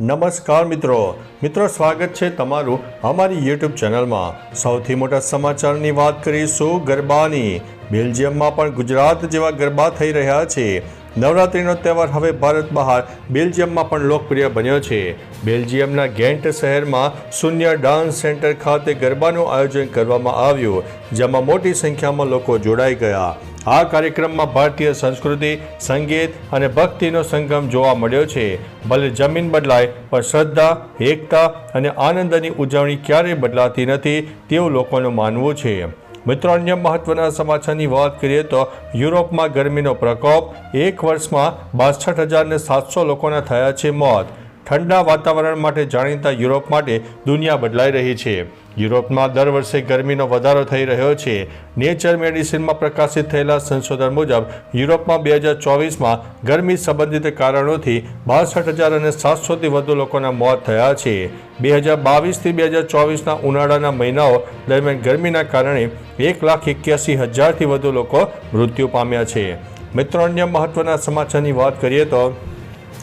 નમસ્કાર મિત્રો. મિત્રો, સ્વાગત છે તમારું અમારી યુટ્યુબ ચેનલમાં. સૌથી મોટા સમાચારની વાત કરીશું ગરબાની. બેલ્જિયમમાં પણ ગુજરાત જેવા ગરબા થઈ રહ્યા છે. નવરાત્રિનો તહેવાર હવે ભારત બહાર બેલ્જિયમમાં પણ લોકપ્રિય બન્યો છે. બેલ્જિયમના ગેન્ટ શહેરમાં શૂન્ય ડાન્સ સેન્ટર ખાતે ગરબાનું આયોજન કરવામાં આવ્યું, જેમાં મોટી સંખ્યામાં લોકો જોડાઈ ગયા. આ કાર્યક્રમમાં ભારતીય સંસ્કૃતિ, સંગીત અને ભક્તિનો સંગમ જોવા મળ્યો છે. ભલે જમીન બદલાય, પણ શ્રદ્ધા, એકતા અને આનંદની ઉજવણી ક્યારેય બદલાતી નથી તેવું લોકોનું માનવું છે. મિત્રો, અન્ય મહત્વના સમાચારની વાત કરીએ તો યુરોપમાં ગરમીનો પ્રકોપ, એક વર્ષમાં બાસઠ હજારને સાતસો લોકોના થયા છે મોત. ઠંડા વાતાવરણ માટે જાણીતા યુરોપ માટે દુનિયા બદલાઈ રહી છે. યુરોપમાં દર વર્ષે ગરમીનો વધારો થઈ રહ્યો છે. નેચર મેડિસિનમાં પ્રકાશિત થયેલા સંશોધન મુજબ, યુરોપમાં બે હજાર ચોવીસમાં ગરમી સંબંધિત કારણોથી બાસઠ હજાર અને સાતસોથી વધુ લોકોના મોત થયા છે. બે હજાર બાવીસથી બે હજાર ચોવીસના ઉનાળાના મહિનાઓ દરમિયાન ગરમીના કારણે એક લાખ એક્યાસી હજારથી વધુ લોકો મૃત્યુ પામ્યા છે. મિત્રો, અન્ય મહત્વના સમાચારની વાત કરીએ તો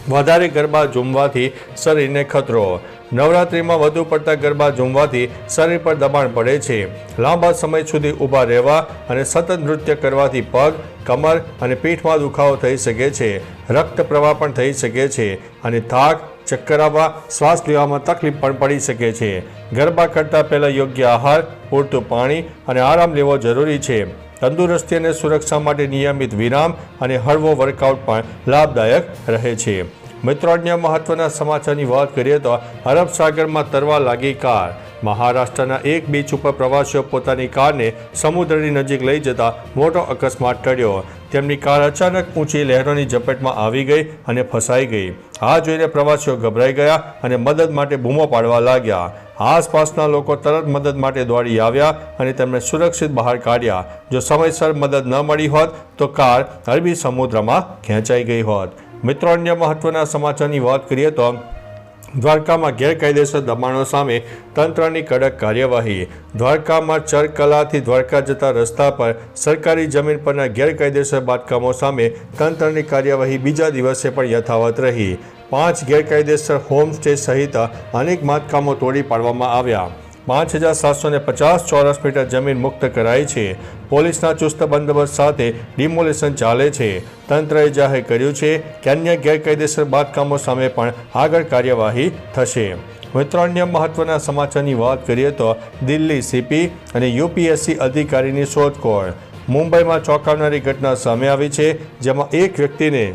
વધારે ગરબા ઝૂમવાથી શરીરને ખતરો. નવરાત્રિમાં વધુ પડતા ગરબા ઝૂમવાથી શરીર પર દબાણ પડે છે. લાંબા સમય સુધી ઊભા રહેવા અને સતત નૃત્ય કરવાથી પગ, કમર અને પીઠમાં દુખાવો થઈ શકે છે. રક્ત પ્રવાહ પણ થઈ શકે છે અને થાક, ચક્કર આવવા, શ્વાસ લેવામાં તકલીફ પણ પડી શકે છે. ગરબા કરતાં પહેલાં યોગ્ય આહાર, પૂરતું પાણી અને આરામ લેવો જરૂરી છે. તંદુરસ્તી અને સુરક્ષા માટે નિયમિત વિરામ અને હળવો વર્કઆઉટ પણ લાભદાયક રહે છે. મિત્રો, અન્ય મહત્વના સમાચારની વાત કરીએ તો અરબ સાગરમાં તરવા લાગી કાર. મહારાષ્ટ્રના એક બીચ ઉપર પ્રવાસીઓ પોતાની કારને સમુદ્રની નજીક લઈ જતા મોટો અકસ્માત ટળ્યો. તેમની કાર અચાનક ઊંચી લહેરોની ઝપેટમાં આવી ગઈ અને ફસાઈ ગઈ. આ જોઈને પ્રવાસીઓ ગભરાઈ ગયા અને મદદ માટે બૂમો પાડવા લાગ્યા. આસપાસના લોકો તરત મદદ માટે દોડી આવ્યા અને તેમને સુરક્ષિત બહાર કાઢ્યા. જો સમયસર મદદ ન મળી હોત તો કાર અરબી સમુદ્રમાં ખેંચાઈ ગઈ હોત. મિત્રો, અન્ય મહત્વના સમાચારની વાત કરીએ તો દ્વારકામાં ગેરકાયદેસર દબાણો સામે તંત્રની કડક કાર્યવાહી. દ્વારકામાં ચરકલાથી દ્વારકા જતા રસ્તા પર સરકારી જમીન પરના ગેરકાયદેસર બાંધકામો સામે તંત્રની કાર્યવાહી બીજા દિવસે પણ યથાવત રહી. પાંચ ગેરકાયદેસર હોમસ્ટે સહિત અનેક બાંધકામો તોડી પાડવામાં આવ્યા. પાંચ હજાર સાતસો ને પચાસ ચોરસ મીટર જમીન મુક્ત કરાઈ છે. પોલીસના ચુસ્ત બંદોબસ્ત સાથે ડિમોલેશન ચાલે છે. તંત્રએ જાહેર કર્યું છે કે અન્ય ગેરકાયદેસર બાંધકામો સામે પણ આગળ કાર્યવાહી થશે. મિત્રો, અન્ય મહત્વના સમાચારની વાત કરીએ તો દિલ્હી સીપી અને યુપીએસસી અધિકારીની શોધખોળ. મુંબઈમાં ચોંકાવનારી ઘટના સામે આવી છે, જેમાં એક વ્યક્તિને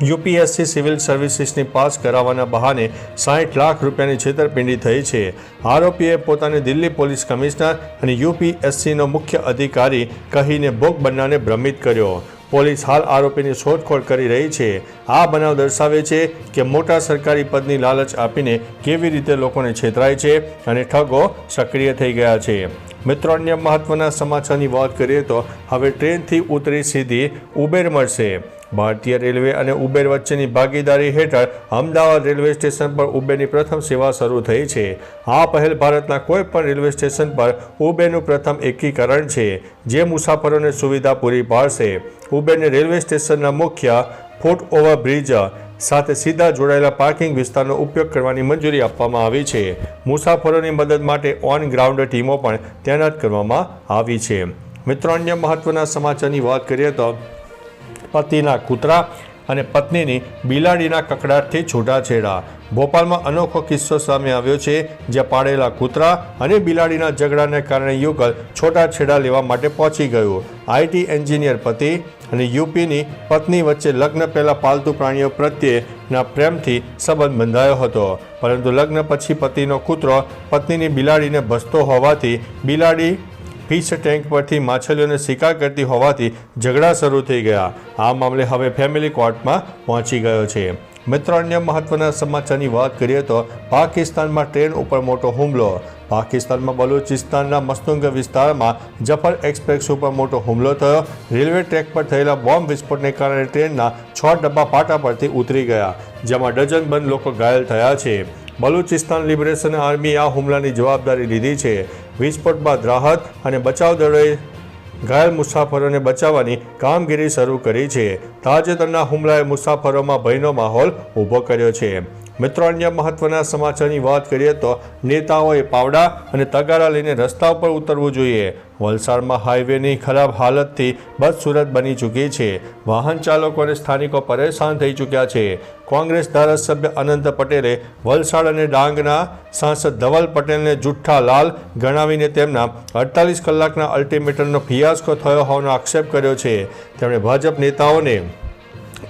યુપીએસસી સિવિલ સર્વિસીસની પાસ કરાવવાના બહાને સાઠ લાખ રૂપિયાની છેતરપિંડી થઈ છે. આરોપીએ પોતાને દિલ્હી પોલીસ કમિશનર અને યુપીએસસીનો મુખ્ય અધિકારી કહીને ભોગ બન્નાને ભ્રમિત કર્યો. પોલીસ હાલ આરોપીની શોધખોળ કરી રહી છે. આ બનાવ દર્શાવે છે કે મોટા સરકારી પદની લાલચ આપીને કેવી રીતે લોકોને છેતરાય છે અને ઠગો સક્રિય થઈ ગયા છે. મિત્રો, અન્ય મહત્વના સમાચારની વાત કરીએ તો હવે ટ્રેનથી ઉતરી સીધી ઉબેર મળશે. ભારતીય રેલવે અને ઉબેર વચ્ચેની ભાગીદારી હેઠળ અમદાવાદ રેલવે સ્ટેશન પર ઉબેરની પ્રથમ સેવા શરૂ થઈ છે. આ પહેલ ભારતના કોઈ પણ રેલવે સ્ટેશન પર ઉબેરનું પ્રથમ એકીકરણ છે, જે મુસાફરોને સુવિધા પૂરી પાડશે. ઉબેરને રેલવે સ્ટેશનના મુખ્ય ફૂટ ઓવર બ્રિજ સાથે સીધા જોડાયેલા પાર્કિંગ વિસ્તારનો ઉપયોગ કરવાની મંજૂરી આપવામાં આવી છે. મુસાફરોની મદદ માટે ઓન ગ્રાઉન્ડ ટીમો પણ તૈનાત કરવામાં આવી છે. મિત્રો, અન્ય મહત્વના સમાચારની વાત કરીએ તો પતિના કૂતરા અને પત્નીની બિલાડીના કકડાટથી છૂટાછેડા. ભોપાલમાં અનોખો કિસ્સો સામે આવ્યો છે, જ્યાં પાળેલા કૂતરા અને બિલાડીના ઝઘડાને કારણે યુગલ છૂટાછેડા લેવા માટે પહોંચી ગયું. આઈટી એન્જિનિયર પતિ અને યુપીની પત્ની વચ્ચે લગ્ન પહેલાં પાલતુ પ્રાણીઓ પ્રત્યેના પ્રેમથી સંબંધ બંધાયો હતો. પરંતુ લગ્ન પછી પતિનો કૂતરો પત્નીની બિલાડીને ભસતો હોવાથી બિલાડી ફિશ ટેન્ક પરથી માછલીઓને શિકાર કરતી હોવાથી ઝઘડા શરૂ થઈ ગયા. આ મામલે હવે ફેમિલી કોર્ટમાં પહોંચી ગયો છે. મિત્રો, અન્ય મહત્વના સમાચારની વાત કરીએ તો પાકિસ્તાનમાં ટ્રેન ઉપર મોટો હુમલો. પાકિસ્તાનમાં બલુચિસ્તાનના મસ્તુંગ વિસ્તારમાં જફર એક્સપ્રેસ ઉપર મોટો હુમલો થયો. રેલવે ટ્રેક પર થયેલા બોમ્બ વિસ્ફોટને કારણે ટ્રેનના છ ડબ્બા પાટા પરથી ઉતરી ગયા, જેમાં ડઝનબંધ લોકો ઘાયલ થયા છે. બલુચિસ્તાન લિબરેશન આર્મી આ હુમલાની જવાબદારી લીધી છે. વિસ્ફોટ બાદ રાહત અને બચાવ દળોએ ઘાયલ મુસાફરોને બચાવવાની કામગીરી શરૂ કરી છે. તાજેતરના હુમલાએ મુસાફરોમાં ભયનો માહોલ ઊભો કર્યો છે. મિત્રો, અન્ય મહત્વના સમાચારની વાત કરીએ તો નેતાઓએ પાવડા અને તગારા લઈને રસ્તા ઉપર ઉતરવું જોઈએ. વલસાડમાં હાઈવેની ખરાબ હાલતથી બસ સુરત બની ચૂકી છે. વાહન ચાલકો અને સ્થાનિકો પરેશાન થઈ ચૂક્યા છે. કોંગ્રેસ ધારાસભ્ય અનંત પટેલે વલસાડ અને ડાંગના સાંસદ ધવલ પટેલને જુઠ્ઠા લાલ ગણાવીને તેમના અડતાલીસ કલાકના અલ્ટિમેટમનો ફિયાસ્કો થયો હોવાનો આક્ષેપ કર્યો છે. તેમણે ભાજપ નેતાઓને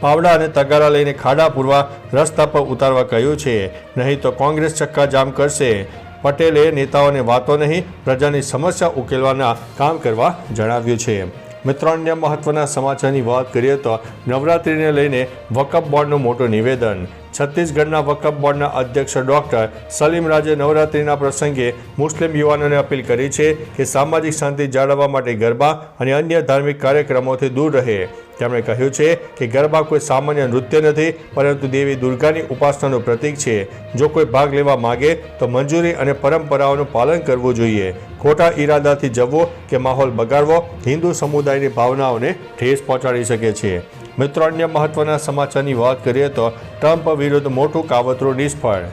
પાવડા અને તગારા લઈને ખાડા પૂરવા રસ્તા પર ઉતારવા કહ્યું છે. નહીં તો કોંગ્રેસ ચક્કાજામ કરશે. પટેલે નેતાઓને વાતો નહીં, પ્રજાની સમસ્યા ઉકેલવાના કામ કરવા જણાવ્યું છે. મિત્રો, અન્ય મહત્વના સમાચારની વાત કરીએ તો નવરાત્રિને લઈને વકફ બોર્ડનું મોટું નિવેદન. છત્તીસગઢના વકફ બોર્ડના અધ્યક્ષ ડોક્ટર સલીમ રાજે નવરાત્રિના પ્રસંગે મુસ્લિમ યુવાનોને અપીલ કરી છે કે સામાજિક શાંતિ જાળવવા માટે ગરબા અને અન્ય ધાર્મિક કાર્યક્રમોથી દૂર રહે. તેમણે કહ્યું છે કે ગરબા કોઈ સામાન્ય નૃત્ય નથી, પરંતુ દેવી દુર્ગાની ઉપાસનાનું પ્રતીક છે. જો કોઈ ભાગ લેવા માગે, તો મંજૂરી અને પરંપરાઓનું પાલન કરવું જોઈએ. ખોટા ઈરાદાથી જવો કે માહોલ બગાડવો, હિન્દુ સમુદાયની ભાવનાઓને ઠેસ પહોંચાડી શકે છે. મિત્રો, અન્ય મહત્વના સમાચારની વાત કરીએ તો ટ્રમ્પ વિરુદ્ધ મોટું કાવતરું નિષ્ફળ.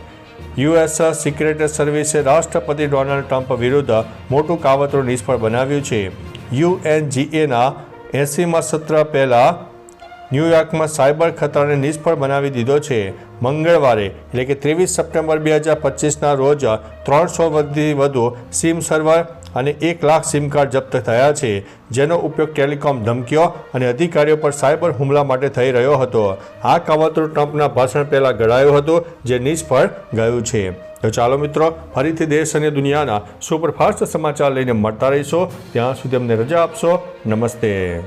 યુએસ સિક્રેટ સર્વિસે રાષ્ટ્રપતિ ડોનાલ્ડ ટ્રમ્પ વિરુદ્ધ મોટું કાવતરું નિષ્ફળ બનાવ્યું છે. યુએનજીએના એંસીમાં સત્ર પહેલાં ન્યૂયોર્કમાં સાયબર ખતરાને નિષ્ફળ બનાવી દીધો છે. મંગળવારે, એટલે કે ત્રેવીસ સપ્ટેમ્બર બે હજાર પચીસના રોજ ત્રણસો વધુ સિમ સર્વર અને એક લાખ સિમ કાર્ડ જપ્ત થયા છે, જેનો ઉપયોગ ટેલિકોમ ધમકીઓ અને અધિકારીઓ પર સાયબર હુમલા માટે થઈ રહ્યો હતો. આ કાવતરું ટ્રમ્પના ભાષણ પહેલાં ઘડાયું હતું, જે નિષ્ફળ ગયું છે. તો ચાલો મિત્રો, ફરીથી દેશ અને દુનિયાના સુપરફાસ્ટ સમાચાર લઈને મળતા રહીશો. ત્યાં સુધી અમને રજા આપશો. નમસ્તે.